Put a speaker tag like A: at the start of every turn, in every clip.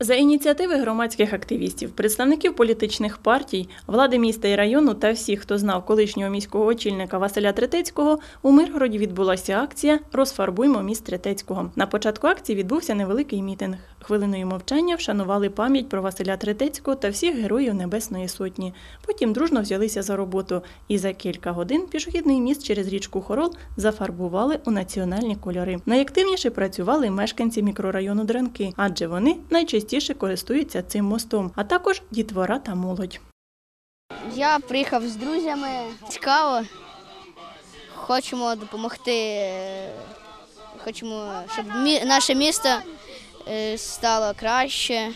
A: За ініціативи громадських активістів, представників політичних партій, влади міста і району та всіх, хто знав колишнього міського очільника Василя Третецького, у Миргороді відбулася акція Розфарбуймо міст Третецького. На початку акції відбувся невеликий мітинг. Хвилиною мовчання вшанували пам'ять про Василя Третецького та всіх героїв Небесної Сотні. Потім дружно взялися за роботу. І за кілька годин пішохідний міст через річку Хорол зафарбували у національні кольори. Найактивніше працювали мешканці мікрорайону Дранки, адже вони найчастіше користуються цим мостом, а також дітвора та молодь.
B: Я приїхав з друзями. Цікаво. Хочемо допомогти. е, Хочемо, щоб наше місто стало краще.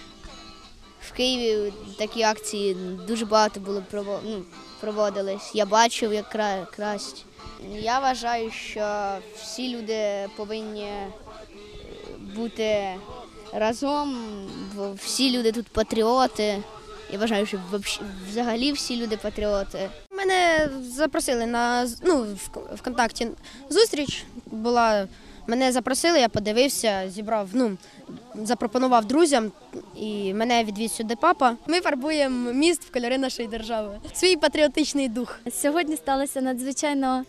B: В Києві такі акції дуже багато було ну, проводились. Я бачив, як кра- красть. Я вважаю, що всі люди повинні е, бути разом, бо всі люди тут патріоти. Я вважаю, що взагалі всі люди патріоти.
C: Мене запросили на ну, в ВКонтакті зустріч була. Мене запросили, я подивився, зібрав, ну, запропонував друзям, і мене відвіз сюди папа. Ми фарбуємо міст в кольори нашої держави. Свій патріотичний дух.
D: Сьогодні сталася надзвичайно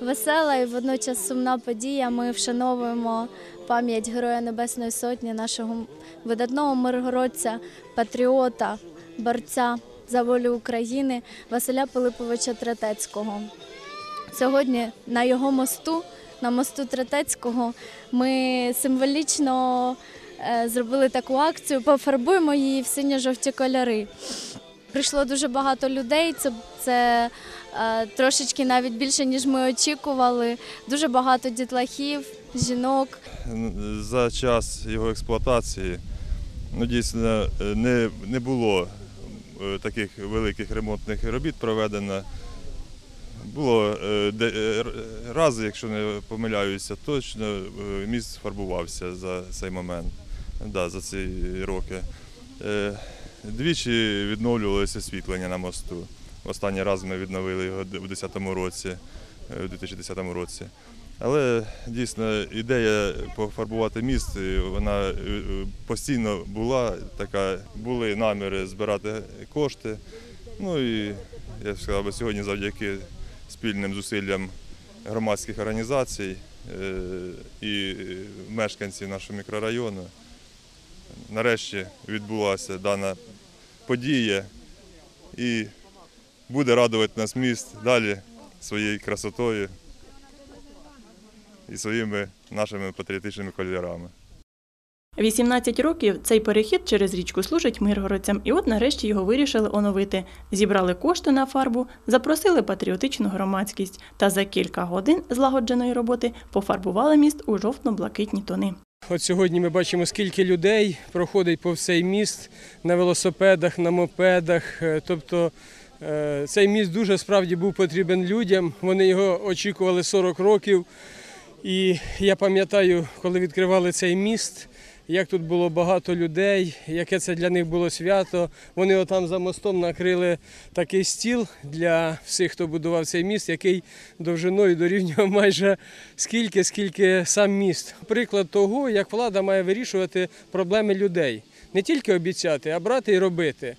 D: весела і водночас сумна подія. Ми вшановуємо пам'ять Героя Небесної Сотні, нашого видатного миргородця, патріота, борця за волю України Василя Пилиповича Третецького. Сьогодні на його мосту, на мосту Третецького, ми символічно е, зробили таку акцію, пофарбуємо її в синьо-жовті кольори. Прийшло дуже багато людей. Це, це е, трошечки навіть більше, ніж ми очікували. Дуже багато дітлахів, жінок.
E: За час його експлуатації ну, дійсно е, не, не було е, таких великих ремонтних робіт проведено. Було е, е, рази, якщо не помиляюся, точно е, міст фарбувався за цей момент, да, за ці роки. Двічі відновлювалося освітлення на мосту. Останній раз ми відновили його у 2010 році, у 2010 році. Але дійсно ідея пофарбувати міст, вона постійно була така, були наміри збирати кошти. Ну і я б сказав, сьогодні завдяки спільним зусиллям громадських організацій е, і мешканців нашого мікрорайону. Нарешті відбулася дана подія і буде радувати нас міст далі своєю красотою і своїми нашими патріотичними кольорами.
A: 18 років цей перехід через річку служить миргородцям, і от нарешті його вирішили оновити. Зібрали кошти на фарбу, запросили патріотичну громадськість та за кілька годин злагодженої роботи пофарбували міст у жовтно-блакитні тони.
F: От сьогодні ми бачимо, скільки людей проходить по всей міст на велосипедах, на мопедах. Е, Тобто е, цей міст дуже справді був потрібен людям. Вони його очікували 40 років. І я пам'ятаю, коли відкривали цей міст, як тут було багато людей, яке це для них було свято. Вони отам за мостом накрили такий стіл для всіх, хто будував цей міст, який довжиною дорівнював майже скільки, скільки сам міст. Приклад того, як влада має вирішувати проблеми людей. Не тільки обіцяти, а брати і робити.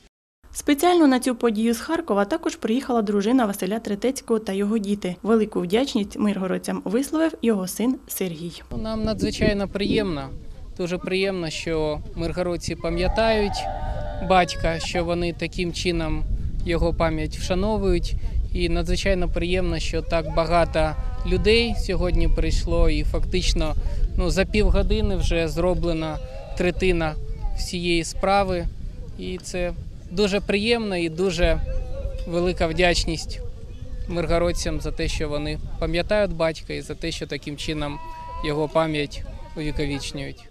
A: Спеціально на цю подію з Харкова також приїхала дружина Василя Третецького та його діти. Велику вдячність миргородцям висловив його син Сергій.
G: Нам надзвичайно приємно. Дуже приємно, що миргородці пам'ятають батька, що вони таким чином його пам'ять вшановують. І надзвичайно приємно, що так багато людей сьогодні прийшло, і фактично ну, за півгодини вже зроблена третина всієї справи. І це дуже приємно і дуже велика вдячність миргородцям за те, що вони пам'ятають батька, і за те, що таким чином його пам'ять увіковічнюють.